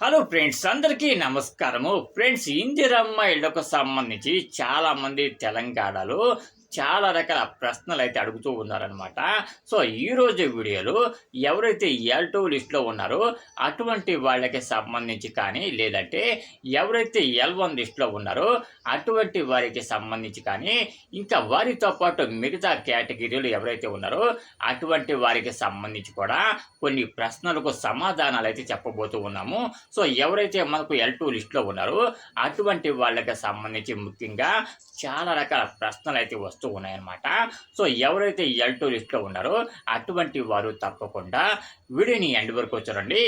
Hello friends అందరికీ నమస్కారము. Friends Indiramma ఇళ్ళకు సంబంధించి చాలామంది తెలంగాణలో చాలా రకాల ప్రశ్నలు అయితే అడుగుతూ ఉన్నారనమాట సో ఈ రోజు వీడియోలో ఎవరైతే ఎల్ టూ లిస్ట్లో ఉన్నారో అటువంటి వాళ్ళకి సంబంధించి కానీ లేదంటే ఎవరైతే ఎల్ వన్ లిస్ట్లో ఉన్నారో అటువంటి వారికి సంబంధించి కానీ ఇంకా వారితో పాటు మిగతా కేటగిరీలు ఎవరైతే ఉన్నారో అటువంటి వారికి సంబంధించి కూడా కొన్ని ప్రశ్నలకు సమాధానాలు అయితే చెప్పబోతూ ఉన్నాము. సో ఎవరైతే మనకు ఎల్ టూ లిస్ట్లో ఉన్నారో అటువంటి వాళ్ళకి సంబంధించి ముఖ్యంగా చాలా రకాల ప్రశ్నలు అయితే వస్తూ ఉన్నాయన్నమాట. సో ఎవరైతే ఎల్ టూ లిస్ట్లో ఉన్నారో అటువంటి వారు తప్పకుండా వీడియోని ఎండ్ వరకు వచ్చారండి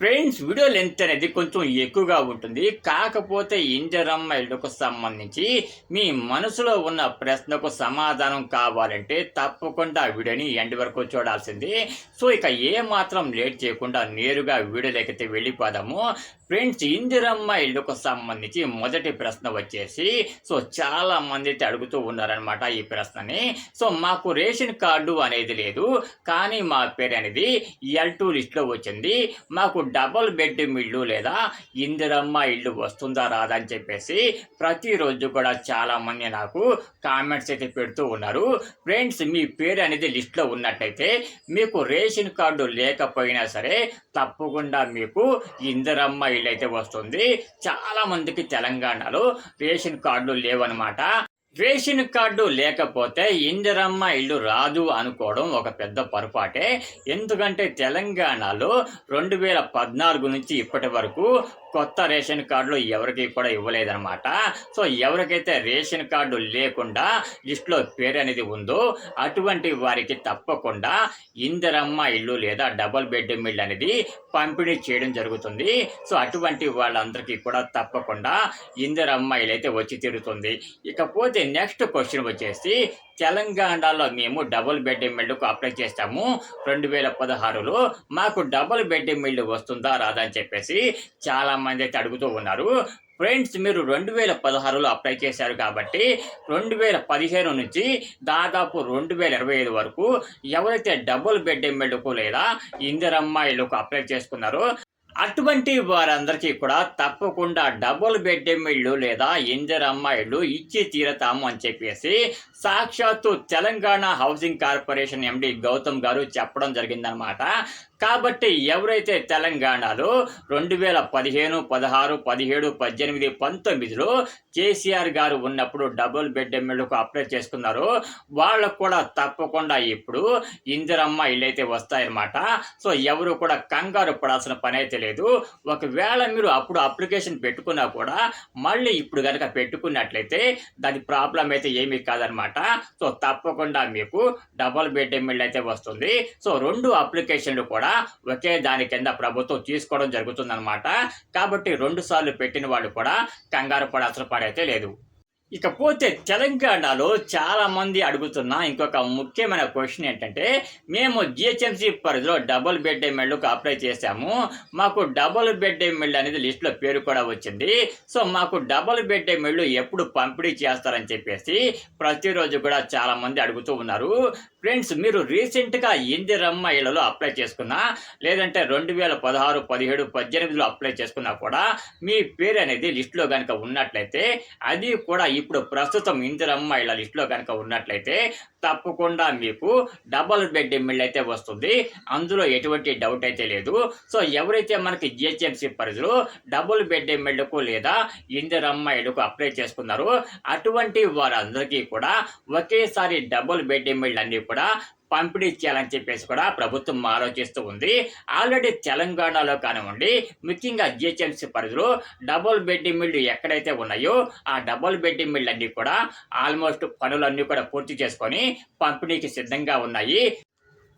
ఫ్రెండ్స్ వీడియో లెంత్ అనేది కొంచెం ఎక్కువగా ఉంటుంది. కాకపోతే ఇంజరమ్మ అమ్మాయిలకు సంబంధించి మీ మనసులో ఉన్న ప్రశ్నకు సమాధానం కావాలంటే తప్పకుండా వీడియోని ఎండ్ వరకు చూడాల్సింది. సో ఇక ఏ మాత్రం లేట్ చేయకుండా నేరుగా వీడియోలోకైతే వెళ్ళిపోదాము. ఫ్రెండ్స్ ఇందిరమ్మ ఇళ్ళకు సంబంధించి మొదటి ప్రశ్న వచ్చేసి సో చాలా మంది అయితే అడుగుతూ ఉన్నారనమాట ఈ ప్రశ్నని. సో మాకు రేషన్ కార్డు అనేది లేదు కానీ మా పేరు అనేది ఎల్ టూ లిస్ట్లో వచ్చింది. మాకు డబుల్ బెడ్ ఇల్లు లేదా ఇందిరమ్మ ఇల్లు వస్తుందా రాదా అని చెప్పేసి ప్రతిరోజు కూడా చాలామంది నాకు కామెంట్స్ అయితే పెడుతూ ఉన్నారు. ఫ్రెండ్స్ మీ పేరు అనేది లిస్ట్లో ఉన్నట్టయితే మీకు రేషన్ కార్డు లేకపోయినా సరే తప్పకుండా మీకు ఇందిరమ్మ ఇల్లు అయితే వస్తుంది. చాలామందికి తెలంగాణలో రేషన్ కార్డులు లేవన్నమాట. రేషన్ కార్డు లేకపోతే ఇందిరమ్మ ఇల్లు రాదు అనుకోవడం ఒక పెద్ద పొరపాటే. ఎందుకంటే తెలంగాణలో రెండు వేల పద్నాలుగు నుంచి ఇప్పటి వరకు కొత్త రేషన్ కార్డులు ఎవరికి కూడా ఇవ్వలేదన్నమాట. సో ఎవరికైతే రేషన్ కార్డు లేకుండా లిస్టులో పేరు అనేది ఉందో అటువంటి వారికి తప్పకుండా ఇందిరమ్మ ఇల్లు లేదా డబుల్ బెడ్ ఇల్లు అనేది పంపిణీ చేయడం జరుగుతుంది. సో అటువంటి వాళ్ళందరికీ కూడా తప్పకుండా ఇందిరమ్మ ఇల్లు అయితే వచ్చి తీరుతుంది. ఇకపోతే నెక్స్ట్ క్వశ్చన్ వచ్చేసి తెలంగాణలో మేము డబుల్ బెడ్ మిల్లుకు అప్లై చేస్తాము రెండు వేల పదహారులో. మాకు డబుల్ బెడ్ మిల్లు వస్తుందా రాదా అని చెప్పేసి చాలా మంది అయితే అడుగుతూ ఉన్నారు. ఫ్రెండ్స్ మీరు రెండు వేల పదహారులో అప్లై చేశారు కాబట్టి రెండు వేల పదిహేను నుంచి దాదాపు రెండు వేల ఇరవై ఐదు వరకు ఎవరైతే డబుల్ బెడ్ ఎమ్మెల్యేకు లేదా ఇందిరమ్మ ఇళ్ళకు అప్లై చేసుకున్నారో అటువంటి వారందరికీ కూడా తప్పకుండా డబుల్ బెడ్ ఇళ్ళు లేదా ఇందిరమ్మ అమ్మాయిలు ఇచ్చి తీరతాము అని చెప్పేసి సాక్షాత్తు Telangana housing corporation MD Gautam గారు చెప్పడం జరిగిందనమాట కాబట్టి ఎవరైతే తెలంగాణలో రెండు వేల పదిహేను పదహారు పదిహేడు పద్దెనిమిది పంతొమ్మిదిలో కేసీఆర్ గారు ఉన్నప్పుడు డబుల్ బెడ్ ఎమ్మెల్యేకు అప్లై చేసుకున్నారో వాళ్ళకు కూడా తప్పకుండా ఇప్పుడు ఇందిరమ్మ ఇళ్ళైతే వస్తాయన్నమాట. సో ఎవరు కూడా కంగారు పడాల్సిన పని అయితే లేదు. ఒకవేళ మీరు అప్పుడు అప్లికేషన్ పెట్టుకున్నా కూడా మళ్ళీ ఇప్పుడు కనుక పెట్టుకున్నట్లయితే దాని ప్రాబ్లం అయితే ఏమీ కాదనమాట సో తప్పకుండా మీకు డబుల్ బెడ్ ఇల్లు అయితే వస్తుంది. సో రెండు అప్లికేషన్లు కూడా ఒకే దాని కింద ప్రభుత్వం తీసుకోవడం జరుగుతుందన్నమాట. కాబట్టి రెండు సార్లు పెట్టిన వాళ్ళు కూడా కంగారు పడాల్సిన పడైతే లేదు. ఇకపోతే తెలంగాణలో చాలామంది అడుగుతున్న ఇంకొక ముఖ్యమైన క్వశ్చన్ ఏంటంటే మేము జిహెచ్ఎంసీ పరిధిలో డబుల్ బెడ్ ఎమ్మెల్యేకు అప్లై చేశాము. మాకు డబుల్ బెడ్ ఎమ్మెల్యే అనేది లిస్టులో పేరు కూడా వచ్చింది. సో మాకు డబుల్ బెడ్ ఎమ్మెల్యే ఎప్పుడు పంపిణీ చేస్తారని చెప్పేసి ప్రతిరోజు కూడా చాలామంది అడుగుతూ ఉన్నారు. ఫ్రెండ్స్ మీరు రీసెంట్గా ఇందిరమ్మ ఇళ్ళలో అప్లై చేసుకున్నా లేదంటే రెండు వేల పదహారు పదిహేడు పద్దెనిమిదిలో అప్లై చేసుకున్నా కూడా మీ పేరు అనేది లిస్టులో కనుక ఉన్నట్లయితే అది కూడా ఇప్పుడు ప్రస్తుతం ఇందిరమ్మ అమ్మాయిల లిస్టులో కనుక ఉన్నట్లయితే తప్పకుండా మీకు డబల్ బెడ్ ఎమ్మెల్యే అయితే వస్తుంది. అందులో ఎటువంటి డౌట్ అయితే లేదు. సో ఎవరైతే మనకి జిహెచ్ఎంసీ పరిధిలో డబుల్ బెడ్ ఎమ్మెల్యేకు లేదా ఇందిరమ్మ అమ్మాయిలకు అప్లై చేసుకున్నారో అటువంటి వారందరికీ కూడా ఒకేసారి డబుల్ బెడ్ ఎమ్మెల్యే అన్నీ కూడా పంపిణీ చేయాలని చెప్పేసి కూడా ప్రభుత్వం ఆలోచిస్తూ ఉంది. ఆల్రెడీ తెలంగాణలో కానివ్వండి ముఖ్యంగా జిహెచ్ఎంసీ పరిధిలో డబుల్ బెడ్ మిల్లు ఎక్కడైతే ఉన్నాయో ఆ డబుల్ బెడ్ మిల్ అన్నీ కూడా ఆల్మోస్ట్ పనులన్నీ కూడా పూర్తి చేసుకొని పంపిణీకి సిద్ధంగా ఉన్నాయి.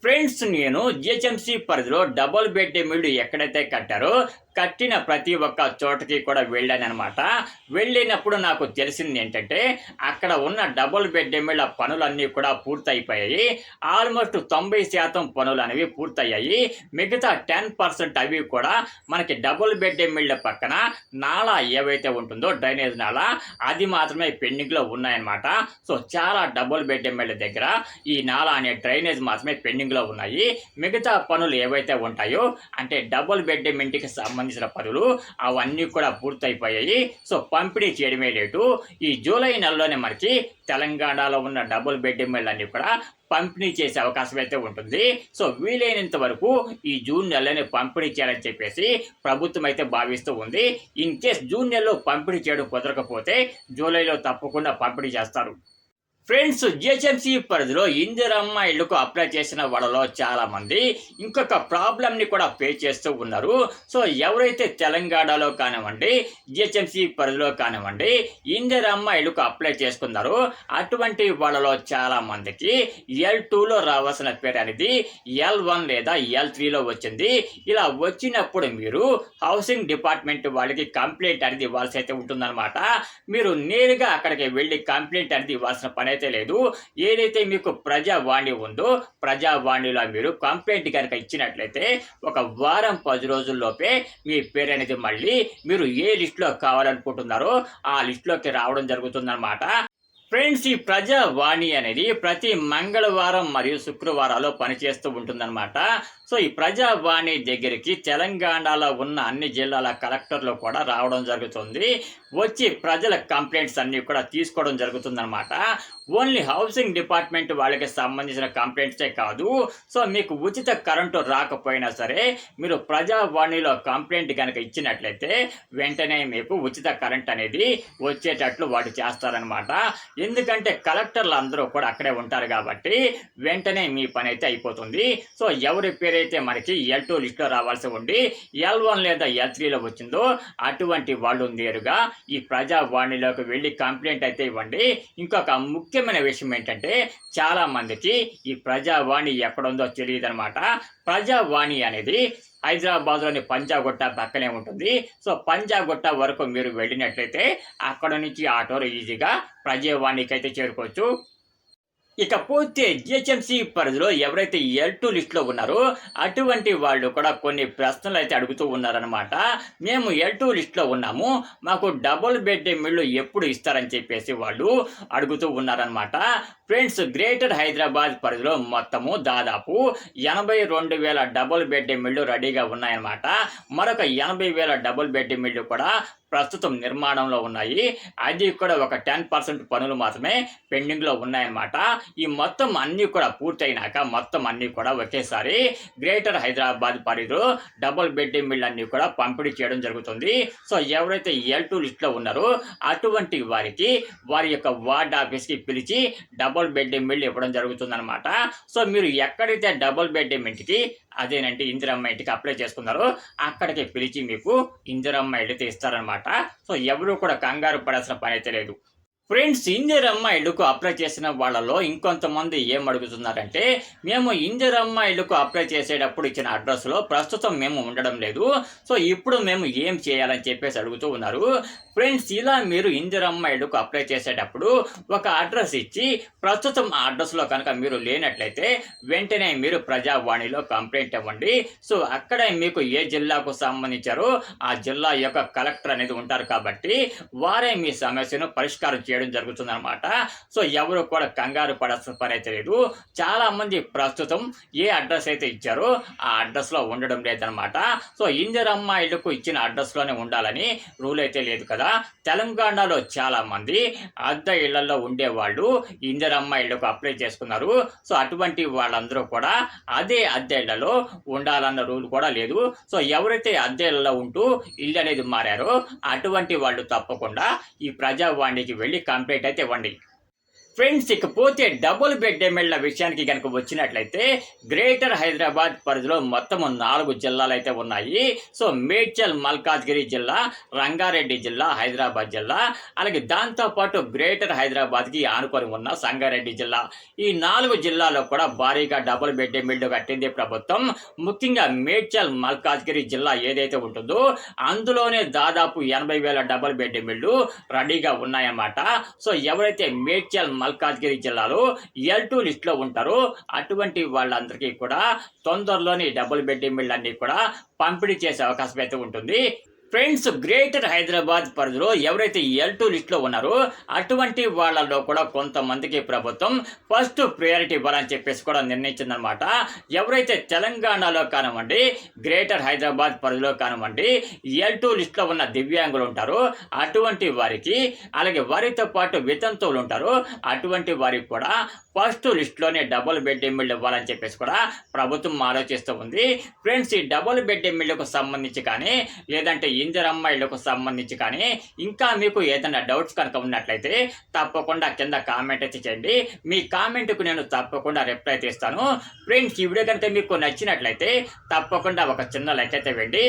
ఫ్రెండ్స్ నేను జిహెచ్ఎంసీ పరిధిలో డబుల్ బెడ్ మిల్లు ఎక్కడైతే కట్టారో కట్టిన ప్రతి ఒక్క చోటకి కూడా వెళ్ళాను అనమాట వెళ్ళినప్పుడు నాకు తెలిసింది ఏంటంటే అక్కడ ఉన్న డబుల్ బెడ్ ఎమ్మెల్యే పనులన్నీ కూడా పూర్తయిపోయాయి. ఆల్మోస్ట్ తొంభై శాతం పనులు అనేవి పూర్తయ్యాయి. మిగతా టెన్ పర్సెంట్ అవి కూడా మనకి డబుల్ బెడ్ ఎమ్మెల్యే పక్కన నాళ ఏవైతే ఉంటుందో డ్రైనేజ్ నాళ అది మాత్రమే పెండింగ్లో ఉన్నాయన్నమాట. సో చాలా డబుల్ బెడ్ ఎమ్మెల్యే దగ్గర ఈ నాళ అనే డ్రైనేజ్ మాత్రమే పెండింగ్లో ఉన్నాయి. మిగతా పనులు ఏవైతే ఉంటాయో అంటే డబుల్ బెడ్ ఇంటికి సంబంధించి సంబంధించిన పనులు అవన్నీ కూడా పూర్తయిపోయాయి. సో పంపిణీ చేయడమే లేటు. ఈ జూలై నెలలోనే మనకి తెలంగాణలో ఉన్న డబుల్ బెడ్రూమ్ అన్నీ కూడా పంపిణీ చేసే అవకాశం అయితే ఉంటుంది. సో వీలైనంత వరకు ఈ జూన్ నెలలోనే పంపిణీ చేయాలని చెప్పేసి ప్రభుత్వం అయితే భావిస్తూ ఉంది. ఇన్ కేస్ జూన్ నెలలో పంపిణీ చేయడం కుదరకపోతే జూలైలో తప్పకుండా పంపిణీ చేస్తారు. ఫ్రెండ్స్ జిహెచ్ఎంసీ పరిధిలో ఇందిరమ్మ ఇళ్ళకు అప్లై చేసిన వాళ్ళలో చాలా మంది ఇంకొక ప్రాబ్లంని కూడా ఫేస్ చేస్తూ ఉన్నారు. సో ఎవరైతే తెలంగాణలో కానివ్వండి జిహెచ్ఎంసీ పరిధిలో కానివ్వండి ఇందిరమ్మ ఇళ్ళకు అప్లై చేసుకున్నారో. అటువంటి వాళ్ళలో చాలా మందికి ఎల్ టూలో రావాల్సిన పేరు అనేది ఎల్ వన్ లేదా ఎల్ త్రీలో వచ్చింది. ఇలా వచ్చినప్పుడు మీరు హౌసింగ్ డిపార్ట్మెంట్ వాళ్ళకి కంప్లైంట్ అనేది ఇవ్వాల్సి అయితే ఉంటుందన్నమాట. మీరు నేరుగా అక్కడికి వెళ్ళి కంప్లైంట్ అనేది ఇవ్వాల్సిన పని అయితే లేదు ఏదైతే మీకు ప్రజావాణి ఉందో ప్రజావాణిలో మీరు కంప్లైంట్ కనుక ఇచ్చినట్లయితే ఒక వారం పది రోజుల్లోపే మీ పేరు అనేది మళ్ళీ మీరు ఏ లిస్టులో కావాలనుకుంటున్నారో ఆ లిస్టులోకి రావడం జరుగుతుందన్నమాట. ఫ్రెండ్స్ ఈ ప్రజావాణి అనేది ప్రతి మంగళవారం మరియు శుక్రవారాలు పనిచేస్తూ ఉంటుందన్నమాట. సో ఈ ప్రజావాణి దగ్గరికి తెలంగాణలో ఉన్న అన్ని జిల్లాల కలెక్టర్లు కూడా రావడం జరుగుతుంది. వచ్చి ప్రజల కంప్లైంట్స్ అన్నీ కూడా తీసుకోవడం జరుగుతుందన్నమాట. ఓన్లీ హౌసింగ్ డిపార్ట్మెంట్ వాళ్ళకి సంబంధించిన కంప్లైంట్సే కాదు. సో మీకు ఉచిత కరెంటు రాకపోయినా సరే మీరు ప్రజావాణిలో కంప్లైంట్ కనుక ఇచ్చినట్లయితే వెంటనే మీకు ఉచిత కరెంట్ అనేది వచ్చేటట్లు వాడు చేస్తారనమాట ఎందుకంటే కలెక్టర్లు అందరూ కూడా అక్కడే ఉంటారు కాబట్టి వెంటనే మీ పని అయితే అయిపోతుంది. సో ఎవరి పేరు పేరైతే మనకి ఎల్ టూ లిస్ట్లో రావాల్సి ఉండి ఎల్ వన్ లేదా ఎల్ త్రీలో వచ్చిందో అటువంటి వాళ్ళు నేరుగా ఈ ప్రజావాణిలోకి వెళ్ళి కంప్లైంట్ అయితే ఇవ్వండి. ఇంకొక ముఖ్యమైన విషయం ఏంటంటే చాలామందికి ఈ ప్రజావాణి ఎక్కడుందో తెలియదు అనమాట ప్రజావాణి అనేది హైదరాబాద్లోని పంజాగుట్ట పక్కనే ఉంటుంది. సో పంజాగుట్ట వరకు మీరు వెళ్ళినట్లయితే అక్కడ నుంచి ఆటోలో ఈజీగా ప్రజావాణికి అయితే చేరుకోవచ్చు. ఇకపోతే జిహెచ్ఎంసీ పరిధిలో ఎవరైతే ఎల్ టూ లిస్ట్లో ఉన్నారో అటువంటి వాళ్ళు కూడా కొన్ని ప్రశ్నలు అయితే అడుగుతూ ఉన్నారనమాట మేము ఎల్ టూ లిస్ట్లో ఉన్నాము మాకు డబుల్ బెడ్ మిల్లు ఎప్పుడు ఇస్తారని చెప్పేసి వాళ్ళు అడుగుతూ ఉన్నారనమాట ఫ్రెండ్స్ గ్రేటర్ హైదరాబాద్ పరిధిలో మొత్తము దాదాపు ఎనభై రెండు వేల డబుల్ బెడ్ మిల్లు రెడీగా ఉన్నాయన్నమాట. మరొక ఎనభై వేల డబుల్ బెడ్ మిల్లు కూడా ప్రస్తుతం నిర్మాణంలో ఉన్నాయి. అది కూడా ఒక టెన్ పర్సెంట్ పనులు మాత్రమే పెండింగ్లో ఉన్నాయన్నమాట. ఈ మొత్తం అన్నీ కూడా పూర్తయినాక మొత్తం అన్నీ కూడా ఒకేసారి గ్రేటర్ హైదరాబాద్ పరిధిలో డబుల్ బెడ్ మిల్ అన్నీ కూడా పంపిణీ చేయడం జరుగుతుంది. సో ఎవరైతే ఎల్ టూ లిస్ట్లో ఉన్నారో అటువంటి వారికి వారి యొక్క వార్డ్ ఆఫీస్కి పిలిచి డబుల్ డబుల్ బెడ్ ఇల్లు ఇవ్వడం జరుగుతుందన్నమాట. సో మీరు ఎక్కడైతే డబుల్ బెడ్ ఇంటికి అదేనంటే ఇందిరమ్మ ఇంటికి అప్లై చేసుకున్నారో అక్కడికి పిలిచి మీకు ఇందిరమ్మ ఇల్లు తీస్తారనమాట సో ఎవరు కూడా కంగారు పడాల్సిన పని అయితే లేదు. ఫ్రెండ్స్ ఇంజర్ అమ్మాయిలకు అప్లై చేసిన వాళ్ళలో ఇంకొంతమంది ఏం అడుగుతున్నారంటే మేము ఇంజర్ అమ్మాయిలకు అప్లై చేసేటప్పుడు ఇచ్చిన అడ్రస్లో ప్రస్తుతం మేము ఉండడం లేదు. సో ఇప్పుడు మేము ఏం చేయాలని చెప్పేసి అడుగుతూ ఉన్నారు. ఫ్రెండ్స్ ఇలా మీరు ఇంజర్ ఇళ్ళకు అప్లై చేసేటప్పుడు ఒక అడ్రస్ ఇచ్చి ప్రస్తుతం ఆ అడ్రస్లో కనుక మీరు లేనట్లయితే వెంటనే మీరు ప్రజావాణిలో కంప్లైంట్ ఇవ్వండి. సో అక్కడే మీకు ఏ జిల్లాకు సంబంధించారో ఆ జిల్లా యొక్క కలెక్టర్ అనేది ఉంటారు కాబట్టి వారే మీ సమస్యను పరిష్కారం చేయడం జరుగుతుందన్నమాట. సో ఎవరు కూడా కంగారు పడాల్సిన పని అయితే లేదు. చాలామంది ప్రస్తుతం ఏ అడ్రస్ అయితే ఇచ్చారో ఆ అడ్రస్లో ఉండడం లేదనమాట సో ఇందిరమ్మ అమ్మాయిలకు ఇచ్చిన అడ్రస్లోనే ఉండాలని రూల్ అయితే లేదు కదా. తెలంగాణలో చాలామంది అద్దె ఇళ్ళలో ఉండేవాళ్ళు ఇందిరమ్మ ఇళ్ళకు అప్లై చేసుకున్నారు. సో అటువంటి వాళ్ళందరూ కూడా అదే అద్దె ఇళ్ళలో ఉండాలన్న రూల్ కూడా లేదు. సో ఎవరైతే అద్దె ఇళ్ళలో ఉంటూ ఇల్లు అనేది మారారో అటువంటి వాళ్ళు తప్పకుండా ఈ ప్రజావాణికి వెళ్ళి కంప్లీట్ అయితే ఇవ్వండి. ఫ్రెండ్స్ ఇకపోతే డబుల్ బెడ్ ఎమ్మెల్యేల విషయానికి కనుక వచ్చినట్లయితే గ్రేటర్ హైదరాబాద్ పరిధిలో మొత్తం నాలుగు జిల్లాలు అయితే ఉన్నాయి. సో మేడ్చల్ మల్కాజ్గిరి జిల్లా రంగారెడ్డి జిల్లా హైదరాబాద్ జిల్లా అలాగే దాంతోపాటు గ్రేటర్ హైదరాబాద్కి ఆనుకొని ఉన్న సంగారెడ్డి జిల్లా. ఈ నాలుగు జిల్లాలో కూడా భారీగా డబుల్ బెడ్ ఎమ్మెల్యే కట్టింది ప్రభుత్వం. ముఖ్యంగా మేడ్చల్ మల్కాజ్గిరి జిల్లా ఏదైతే ఉంటుందో అందులోనే దాదాపు ఎనభై వేల డబుల్ బెడ్ ఎమ్మెల్యేలు రెడీగా ఉన్నాయన్నమాట. సో ఎవరైతే మేడ్చల్ మల్కాజ్గిరి జిల్లాలో ఎల్ టూ లిస్ట్లో ఉంటారు. అటువంటి వాళ్ళందరికీ కూడా తొందరలోని డబుల్ బెడ్ మిల్ కూడా పంపిణీ చేసే అవకాశం అయితే ఉంటుంది. ఫ్రెండ్స్ గ్రేటర్ హైదరాబాద్ పరిధిలో ఎవరైతే ఎల్ టూ లిస్ట్లో ఉన్నారో అటువంటి వాళ్ళలో కూడా కొంతమందికి ప్రభుత్వం ఫస్ట్ ప్రయారిటీ ఇవ్వాలని చెప్పేసి కూడా నిర్ణయించిందనమాట ఎవరైతే తెలంగాణలో కానివ్వండి గ్రేటర్ హైదరాబాద్ పరిధిలో కానివ్వండి ఎల్ టూ లిస్ట్లో ఉన్న దివ్యాంగులు ఉంటారో అటువంటి వారికి అలాగే వారితో పాటు వితంతువులు ఉంటారు అటువంటి వారికి కూడా ఫస్ట్ లిస్ట్లోనే డబుల్ బెడ్ ఎమ్మెల్యే ఇవ్వాలని చెప్పేసి కూడా ప్రభుత్వం ఆలోచిస్తూ ఉంది. ఫ్రెండ్స్ ఈ డబుల్ బెడ్ ఎమ్మెల్యేకు సంబంధించి కానీ లేదంటే ఇందిరమ్మ ఇళ్ళకు సంబంధించి కానీ ఇంకా మీకు ఏదైనా డౌట్స్ కనుక ఉన్నట్లయితే తప్పకుండా కింద కామెంట్ అయితే చేయండి. మీ కామెంట్కు నేను తప్పకుండా రిప్లై తీస్తాను. ఫ్రెండ్స్ ఈ వీడియో కనుక మీకు నచ్చినట్లయితే తప్పకుండా ఒక చిన్న లైక్ అయితే వెండి